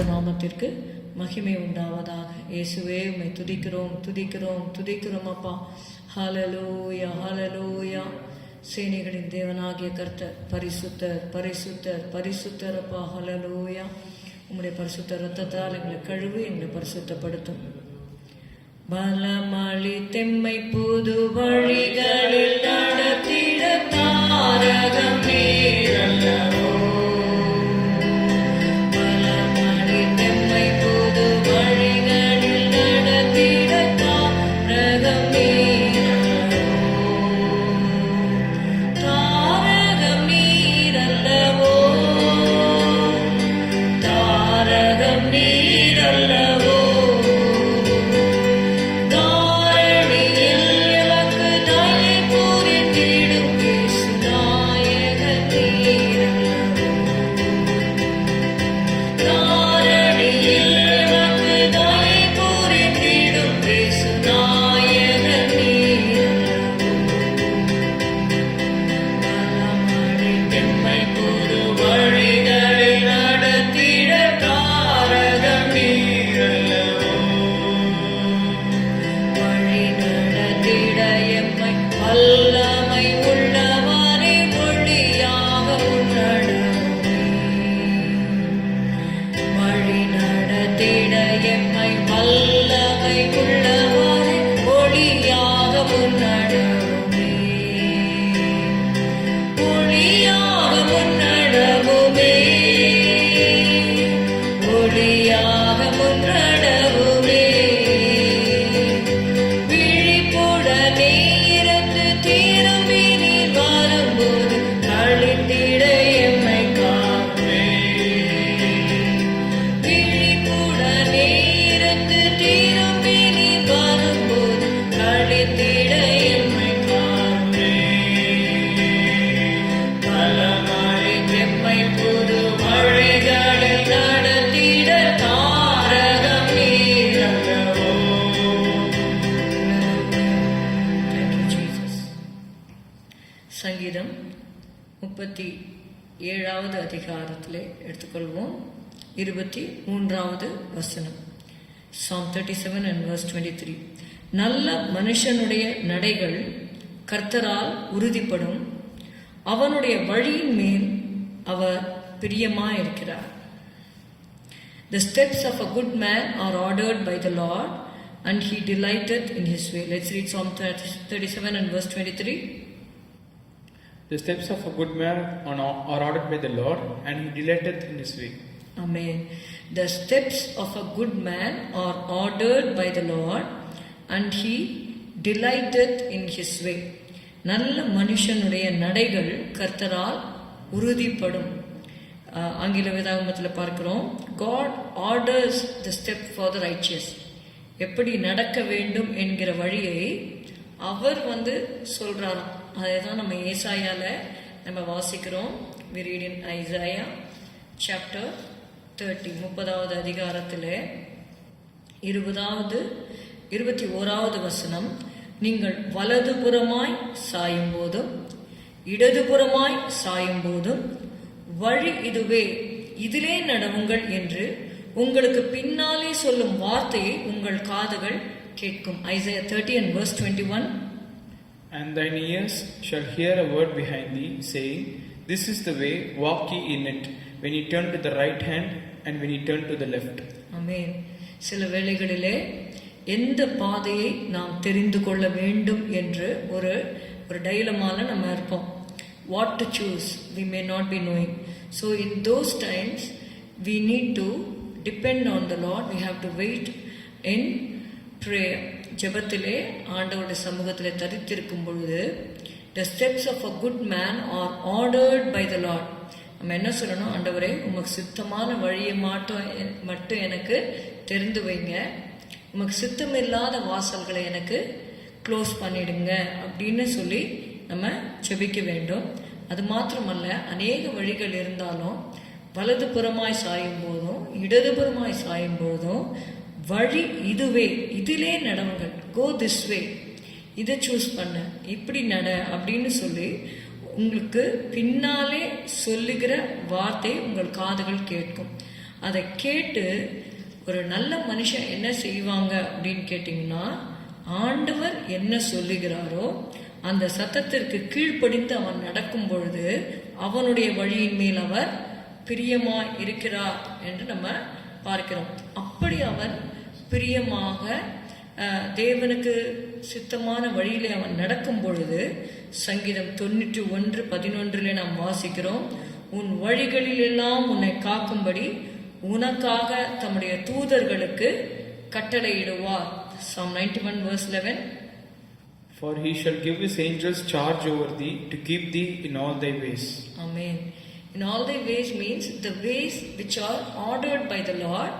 பரிசுத்த நாமத்திற்கு மகிமை உண்டாவதாக. இயேசுவே உம்மை துதிக்கிறோம் துதிக்கிறோம் துதிக்கிறோம் அப்பா. ஹலலூயா ஹலலூயா சேனைகளின் தேவனாகிய கர்த்தர் பரிசுத்தர் பரிசுத்தர் பரிசுத்தர் அப்பா. ஹலலூயா உம்முடைய பரிசுத்த ரத்தத்தால் எங்களை கழுவி எங்களை பரிசுத்தப்படுத்தும். பலமளி தெம்மை புது வழிகளில் நடத்திட தாரகம். நீரல்லவோ get my ball. ஏழாவது அதிகாரத்தில் எடுத்துக்கொள்வோம். இருபத்தி மூன்றாவது வசனம். Psalm thirty seven and verse twenty three நல்ல மனுஷனுடைய நடைகள் கர்த்தரால் உறுதிப்படும். அவனுடைய வழியின் மேல் அவர் பிரியமாக இருக்கிறார் the steps of a good man are ordered by the Lord and he delighted in his way let's read psalm thirty seven and verse twenty three The steps of a good man are ordered by the Lord, and he delighteth in his way. Amen. The steps of a good man are ordered by the Lord, and he delighteth in his way. நல்ல மனுஷனுடைய நடைகள் கர்த்தரால் உறுதிப்படும் ஆங்கில வேதாகமத்தில் பார்க்கிறோம் God orders the step for the righteous எப்படி நடக்க வேண்டும் என்கிற வழியை அவர் வந்து சொல்கிறாராம் அதை தான் நம்ம ஏசாயால நம்ம வாசிக்கிறோம். We ஐசாயா சாப்டர் தேர்ட்டி முப்பதாவது அதிகாரத்தில் இருபதாவது இருபத்தி ஓராவது வசனம். நீங்கள் வலதுபுறமாய் சாயும் போதும் இடதுபுறமாய் சாயும் போதும் வழி இதுவே இதிலே நடவுங்கள் என்று உங்களுக்கு பின்னாலே சொல்லும் வார்த்தையை உங்கள் காதுகள் கேட்கும். Isaiah thirty and verse twenty one And thine ears shall hear a word behind thee, saying, This is the way, walk ye in it, when ye turn to the right hand, and when ye turn to the left. Amen. சில வேளைகளிலே எந்த பாதையை நாம் தெரிந்து கொள்ள வேண்டும் என்று ஒரு ஒரு டைலமால நம்ம இருப்போம் what to choose we may not be knowing so in those times we need to depend on the Lord we have to wait in prayer ஜபத்திலே ஆண்டவருடைய சமூகத்தில் தரித்திருக்கும் பொழுது the steps of a good man are ordered by the Lord நம்ம என்ன சொல்லணும்? ஆண்டவரே உமக்கு சித்தமான வழியை மாட்டும் மட்டும் எனக்கு தெரிந்து வைங்க. உமக்கு சுத்தம் இல்லாத வாசல்களை எனக்கு க்ளோஸ் பண்ணிடுங்க. அப்படின்னு சொல்லி நம்ம செபிக்க வேண்டும். அது மாத்திரமல்ல அநேக வழிகள் இருந்தாலும் வலதுபுறமாய் சாயும் போதும் இடதுபுறமாய் சாயும் போதும் வழி இதுவே இதிலே நடவுங்கள் கோ திஸ் வே இதை சூஸ் பண்ண. இப்படி நட அப்படின்னு சொல்லி உங்களுக்கு பின்னாலே சொல்லுகிற வார்த்தை உங்கள் காதுகள் கேட்கும். அதை கேட்டு ஒரு நல்ல மனுஷன் என்ன செய்வாங்க அப்படின்னு கேட்டிங்கன்னா ஆண்டவர் என்ன சொல்லுகிறாரோ அந்த சத்தத்திற்கு கீழ்ப்படிந்து அவன் நடக்கும் பொழுது அவனுடைய வழியின் மேல் அவர் பிரியமாக இருக்கிறார் என்று நம்ம பார்க்கிறோம். அப்படி அவன் பிரியமாக தேவனுக்கு சித்தமான வழியிலே அவன் நடக்கும் பொழுது சங்கீதம் தொண்ணூற்றி ஒன்று பதினொன்றிலே நாம் வாசிக்கிறோம் உன் வழிகளிலெல்லாம் உன்னை காக்கும்படி உனக்காக தம்முடைய தூதர்களுக்கு கட்டளையிடுவார் Psalm 91 verse 11 For he shall give his angels charge over thee to keep thee in all thy ways. Amen. In all thy ways means the ways which are ordered by the Lord,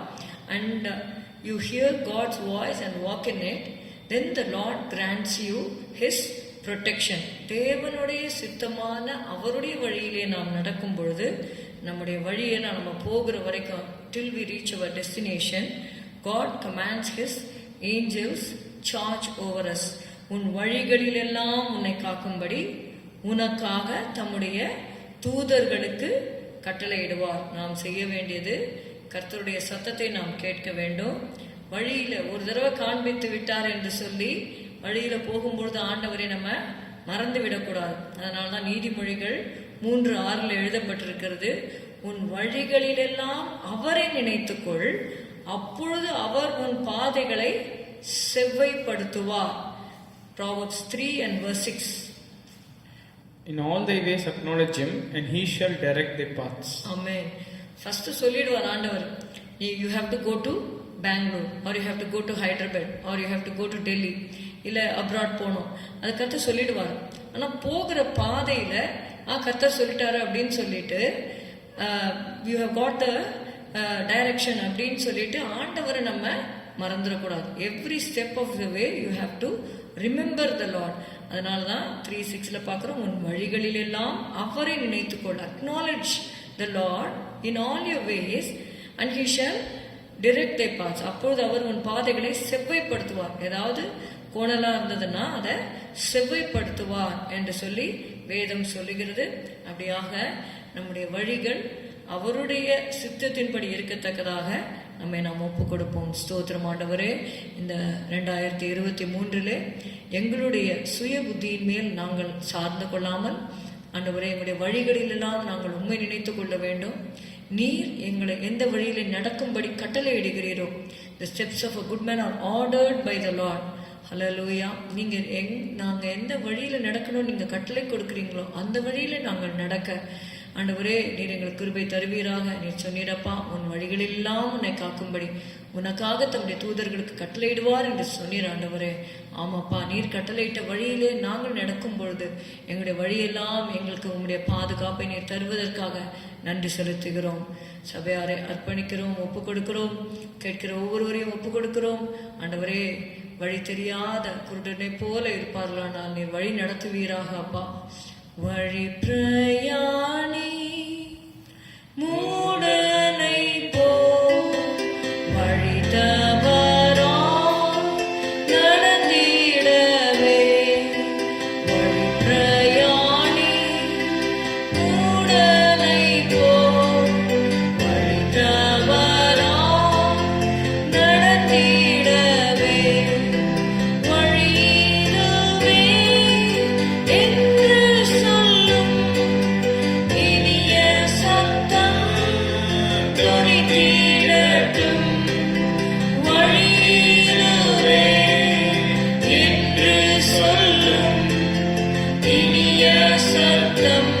and uh, you hear God's voice and walk in it, then the Lord grants you his protection. தேவனுடைய சித்தமான அவருடைய வழியிலே நாம் நடக்கும் பொழுது நம்முடைய வழியை நம்ம போகிற வரைக்கும் till we reach our destination God commands his angels charge over us உன் வழிகளிலெல்லாம் உன்னை காக்கும்படி உனக்காக தம்முடைய தூதர்களுக்கு கட்டளையிடுவார் நாம் செய்ய வேண்டியது கர்த்தருடைய சத்தத்தை நாம் கேட்க வேண்டும் வழியில ஒரு தடவை காண்பித்து விட்டார் என்று சொல்லி வழியில போகும்பொழுது ஆண்டவரை நம்ம மறந்து விடக்கூடாது அதனால தான் நீதிமொழிகள் மூன்று ஆறில் எழுதப்பட்டிருக்கிறது உன் வழிகளிலெல்லாம் அவரை நினைத்துக்கொள் அப்பொழுது அவர் உன் பாதைகளை செவ்வைப்படுத்துவார் Proverbs 3 and verse 6. In all thy ways acknowledge him, and he shall direct thy paths. Amen. First சொல்லிடுவார் ஆண்டவர் you have to go to Bangalore or you have to go to Hyderabad or you have to go to Delhi இல்லை abroad போகணும். அது கர்த்தர் சொல்லிடுவார். ஆனால் போகிற பாதையில் ஆ கர்த்தர் சொல்லிட்டாரு அப்படின்னு சொல்லிட்டு you have got the direction அப்படின்னு சொல்லிட்டு ஆண்டவரை நம்ம மறந்துடக்கூடாது. Every step of the way you have to remember the Lord அதனால தான் த்ரீ சிக்ஸில் பார்க்குறோம் உன் வழிகளிலெல்லாம் அவரை நினைத்துக்கொள் acknowledge the Lord in all your ways and he shall direct thy paths அப்பொழுது அவர் உன் பாதைகளை செவ்வைப்படுத்துவார். ஏதாவது கோணலாக இருந்ததுன்னா அதை செவ்வைப்படுத்துவார் என்று சொல்லி வேதம் சொல்லுகிறது. அப்படியாக நம்முடைய வழிகள் அவருடைய சித்தத்தின்படி இருக்கத்தக்கதாக நம்மை நாம் ஒப்பு கொடுப்போம் ஸ்தோத்திரம் ஆண்டவரே இந்த ரெண்டாயிரத்தி இருபத்தி மூன்றிலே எங்களுடைய சுய புத்தியின் மேல் நாங்கள் சார்ந்து கொள்ளாமல் ஆண்டவரே எங்களுடைய வழிகளிலெல்லாம் நாங்கள் உண்மை நினைத்து கொள்ள வேண்டும். நீர் எங்களை எந்த வழியில நடக்கும்படி கட்டளை இடுகிறீரோ the steps of a good man are ordered by the Lord hallelujah நீங்கள் எங் நாங்கள் எந்த வழியில் நடக்கணும் நீங்கள் கட்டளை கொடுக்குறீங்களோ அந்த வழியில் நாங்கள் நடக்க ஆண்டவரே நீர் எங்களுக்கு கிருபை தருவீராக. நீர் சொன்னீரப்பா உன் வழிகளெல்லாம் உன்னை காக்கும்படி. உனக்காக தம்முடைய தூதர்களுக்கு கட்டளையிடுவார் என்று சொன்னீர் ஆண்டவரே. ஆமாப்பா நீர் கட்டளையிட்ட வழியிலே நாங்கள் நடக்கும் பொழுது எங்களுடைய வழியெல்லாம் எங்களுக்கு உங்களுடைய பாதுகாப்பை நீர் தருவதற்காக நன்றி செலுத்துகிறோம். சபையாரை அர்ப்பணிக்கிறோம் ஒப்பு கொடுக்கிறோம். கேட்கிற ஒவ்வொருவரையும் ஒப்பு கொடுக்கிறோம். ஆண்டவரே வழி தெரியாத குருடனை போல இருப்பார்களானால் நீர் வழி நடத்துவீராக அப்பா. வழி பிரயாணி சத்தம்